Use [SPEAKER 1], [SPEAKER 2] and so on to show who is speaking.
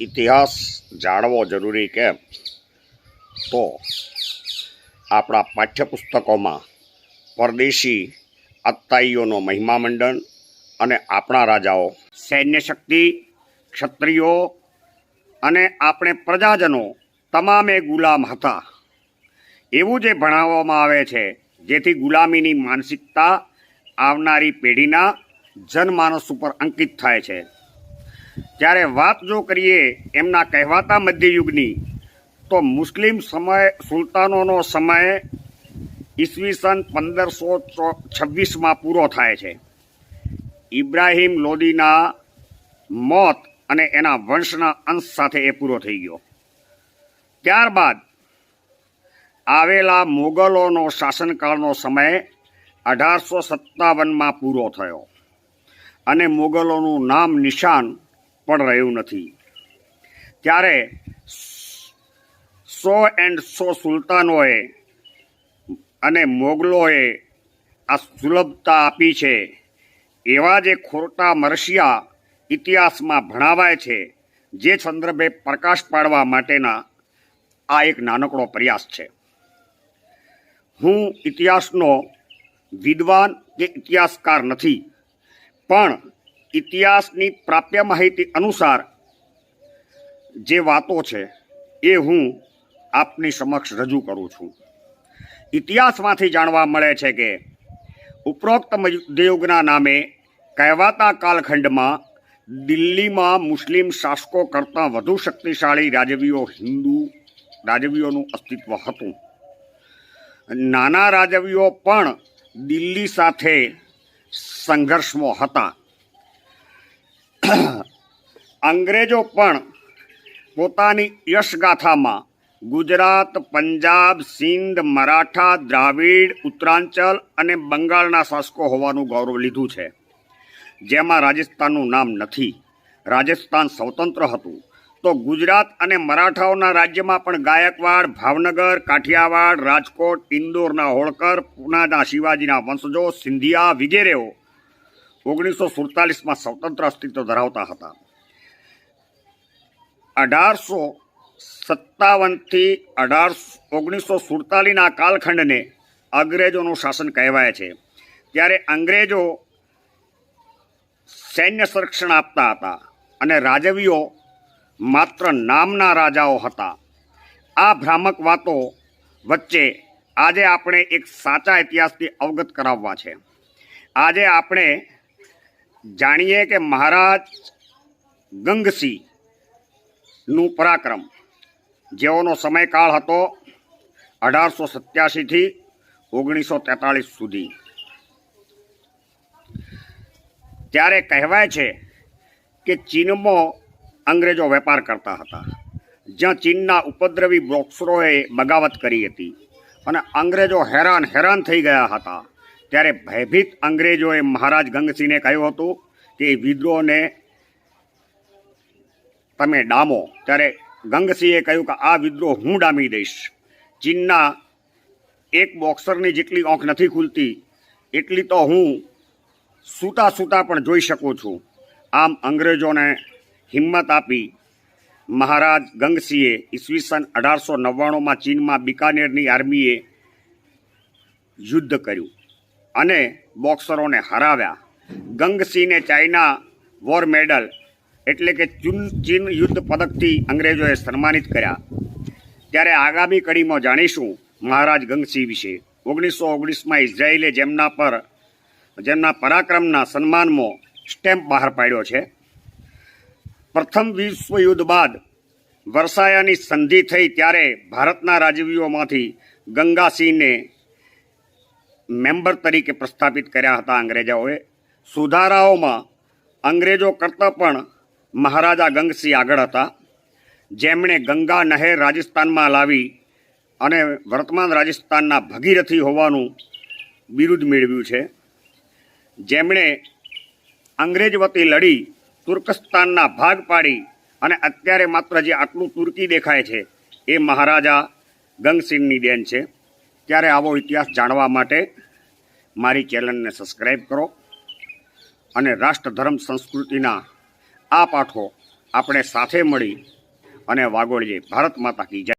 [SPEAKER 1] ઇતિહાસ જાણવો જરૂરી કેમ તો આપણા પાઠ્યપુસ્તકોમાં પરદેશી અત્તાઈઓનો મહિમા મંડન અને આપણા રાજાઓ સૈન્ય શક્તિ ક્ષત્રિયો અને આપણે પ્રજાજનો તમામે ગુલામ હતા. એવું જે ભણાવવામાં આવે છે, જેથી ગુલામીની માનસિકતા આવનારી પેઢીના જનમાનસ ઉપર અંકિત થાય છે. ત્યારે વાત જો કરીએ એમના કહેવાતા મધ્યયુગની, તો મુસ્લિમ સમય સુલતાનોનો સમય ઈસવીસન પંદરસો છવ્વીસમાં પૂરો થાય છે. ઇબ્રાહીમ લોદીના મોત અને એના વંશના અંશ સાથે એ પૂરો થઈ ગયો. ત્યારબાદ આવેલા મોગલોનો શાસનકાળનો સમય અઢારસો સત્તાવનમાં પૂરો થયો અને મોગલોનું નામ નિશાન પણ રહ્યું નથી. ત્યારે સો એન્ડ સો સુલતાનોએ અને મોગલોએ આ સુલભતા આપી છે. એવા જે ખોટા મરશિયા ઇતિહાસમાં ભણાવાય છે, જે સંદર્ભે પ્રકાશ પાડવા માટેના આ એક નાનકડો પ્રયાસ છે. હું ઇતિહાસનો વિદ્વાન કે ઇતિહાસકાર નથી, પણ ઇતિહાસની પ્રાપ્ય માહિતી અનુસાર જે વાતો છે એ હું આપની સમક્ષ રજૂ કરું છું. ઇતિહાસમાંથી જાણવા મળે છે કે ઉપરોક્ત મધ્યયુગના નામે કહેવાતા કાલખંડમાં દિલ્હીમાં મુસ્લિમ શાસકો કરતાં વધુ શક્તિશાળી રાજવીઓ હિન્દુ રાજવીઓનું અસ્તિત્વ હતું. નાના રાજવીઓ પણ દિલ્હી સાથે સંઘર્ષમાં હતા. અંગ્રેજો પણ પોતાની યશગાથામાં ગુજરાત, પંજાબ, સિંધ, મરાઠા, દ્રાવિડ, ઉત્તરાંચલ અને બંગાળના શાસકો હોવાનું ગૌરવ લીધું છે. જેમાં રાજસ્થાનનું નામ નથી. રાજસ્થાન સ્વતંત્ર હતું. તો ગુજરાત અને મરાઠાઓના રાજ્યમાં પણ ગાયકવાડ, ભાવનગર, કાઠિયાવાડ, રાજકોટ, ઇન્દોરના હોળકર, પુનાના શિવાજીના વંશજો, સિંધિયા, વગેરેઓ ઓગણીસો સુડતાલીસમાં સ્વતંત્ર અસ્તિત્વ ધરાવતા હતા. અઢારસો સત્તાવનથી અઢાર ઓગણીસો સુડતાલીસના કાલખંડને અંગ્રેજોનું શાસન કહેવાય છે. ત્યારે અંગ્રેજો સૈન્ય સંરક્ષણ આપતા હતા અને રાજવીઓ માત્ર નામના રાજાઓ હતા. આ ભ્રામક વાતો વચ્ચે આજે આપણે એક સાચા ઇતિહાસથી અવગત કરાવવા છે. આજે આપણે જાણીએ કે મહારાજ ગંગસિંહનું પરાક્રમ. જેઓનો સમયકાળ હતો અઢારસો સત્યાસીથી ઓગણીસો તેતાળીસ સુધી. ત્યારે કહેવાય છે કે ચીનમાં અંગ્રેજો વેપાર કરતા હતા. જ્યાં ચીનના ઉપદ્રવી બોક્સરોએ બગાવત કરી હતી. અને અંગ્રેજો હેરાન હેરાન થઈ ગયા હતા. ત્યારે ભયભીત અંગ્રેજોએ મહારાજ ગંગસિંહને કહ્યું હતું કે વિદ્રોહને તમે ડામો. ત્યારે ગંગસિંહે કહ્યું કે, આ વિદ્રોહ હું ડામી દઈશ. ચીનના એક બોક્સરની જેટલી આંખ નથી ખુલતી, એટલી તો હું સૂતા સૂતા પણ જોઈ શકું છું. આમ અંગ્રેજોને હિંમત આપી મહારાજ ગંગસિંહે ઈસવીસન અઢારસો નવ્વાણુંમાં ચીનમાં બિકાનેરની આર્મીએ યુદ્ધ કર્યું. અને બોક્સરોને હરાવ્યા. ગંગસિંહને ચાઇના વોર મેડલ એટલે કે ચુન, ચીન યુદ્ધ પદકથી અંગ્રેજોએ સન્માનિત કર્યા. ત્યારે આગામી કડીમાં જાણીશું મહારાજ ગંગસિંહ વિશે. ઓગણીસો ઓગણીસમાં ઇઝરાયેલે જેમના પર, જેમના પરાક્રમના સન્માનમાં સ્ટેમ્પ બહાર પાડ્યો છે. પ્રથમ વિશ્વયુદ્ધ બાદ વરસાયાની સંધિ થઈ ત્યારે ભારતના રાજવીઓમાંથી ગંગાસિંહને મેમ્બર તરીકે પ્રસ્થાપિત કર્યા હતા અંગ્રેજોએ. સુધારાઓમાં અંગ્રેજો કરતાં પણ મહારાજા ગંગસિંહ આગળ હતા. જેમણે ગંગા નહેર રાજસ્થાનમાં લાવી અને વર્તમાન રાજસ્થાનના ભગીરથી હોવાનું બિરુદ મેળવ્યું છે. જેમણે અંગ્રેજ વતી લડી, તુર્કસ્તાનના ભાગ પાડી અને અત્યારે માત્ર જે આટલું તુર્કી દેખાય છે, એ મહારાજા ગંગસિંહની દેન છે. ત્યારે આવો ઇતિહાસ જાણવા માટે મારી ચેનલને સબસ્ક્રાઈબ કરો અને રાષ્ટ્ર ધર્મ સંસ્કૃતિના આ પાઠો આપણે સાથે મળી અને વાગોળીએ. ભારત માતા કી જય.